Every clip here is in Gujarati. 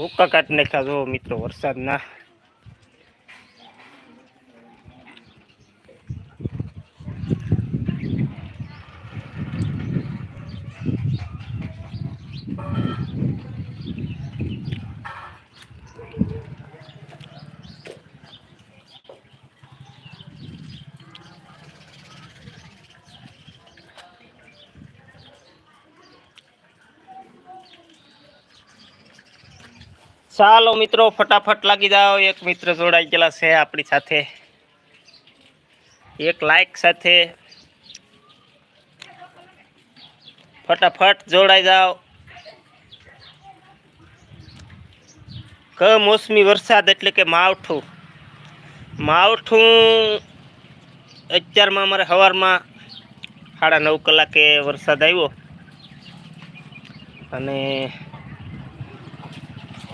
હુક્કા કાટ નાખ્યા જો મિત્રો વરસાદના. ચાલો મિત્રો, ફટાફટ લાગી જાઓ. એક મિત્ર જોડાઈ ગયેલા છે આપણી સાથે. એક લાઈક સાથે. ફટાફટ જોડાઈ જાઓ. કમોસમી વરસાદ એટલે કે માવઠું. માવઠું અત્યારમાં અમારે સવારમાં સાડા નવ કલાકે વરસાદ આવ્યો. અને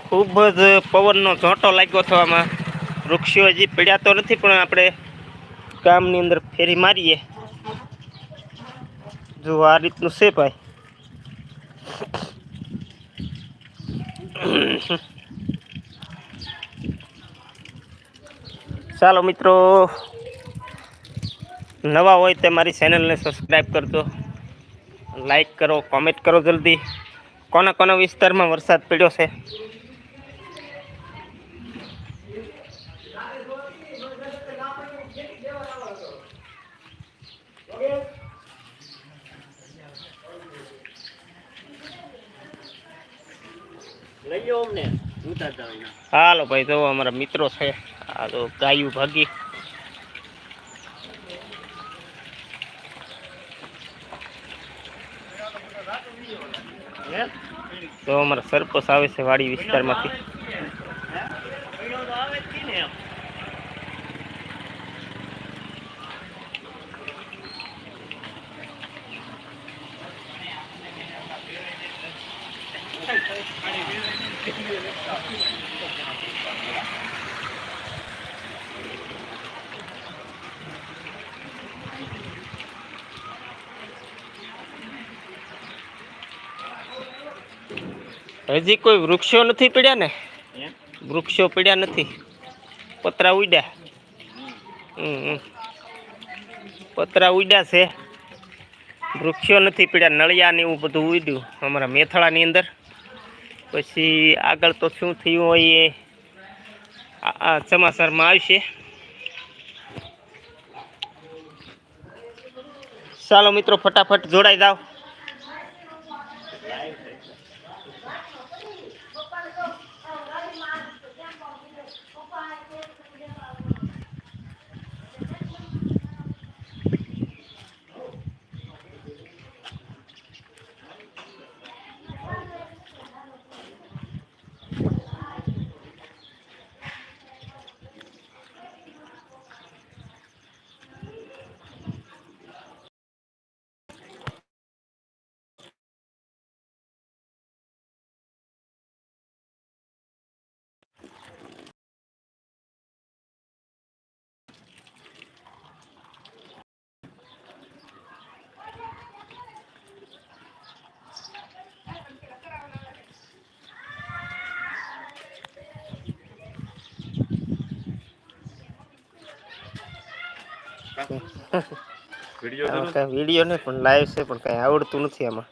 ખૂબ જ પવનનો ઝોંટો લાગ્યો હતો આમાં. વૃક્ષો હજી પડ્યા તો નથી, પણ આપણે ગામની અંદર ફેરી મારીએ. જો આ રીતનું છે ભાઈ. ચાલો મિત્રો, નવા હોય તે મારી ચેનલને સબસ્ક્રાઈબ કરજો. લાઈક કરો કોમેન્ટ કરો જલ્દી. કોના કોના વિસ્તારમાં વરસાદ પડ્યો છે લઈ જાઓ અમને ઉતારતા હોય હાલો ભાઈ જો અમારા મિત્રો છે. આ તો ગાયું ભાગી. તો અમારા સરપંચ આવે છે વાડી વિસ્તારમાંથી આવે જ ને એમ હજી કોઈ વૃક્ષો નથી પડ્યા ને? વૃક્ષો પડ્યા નથી. પતરા ઉડ્યા. પતરા ઉડ્યા છે. વૃક્ષો નથી પડ્યા નળિયા ને એવું બધું ઉડ્યું અમારા મેથળાની અંદર. પછી આગળ તો શું થયું હોય એ સમાચારમાં આવશે. ચાલો મિત્રો ફટાફટ જોડાઈ જાઓ. કાંઈ વીડિયો નહીં પણ લાઈવ છે પણ કાંઈ આવડતું નથી આમાં.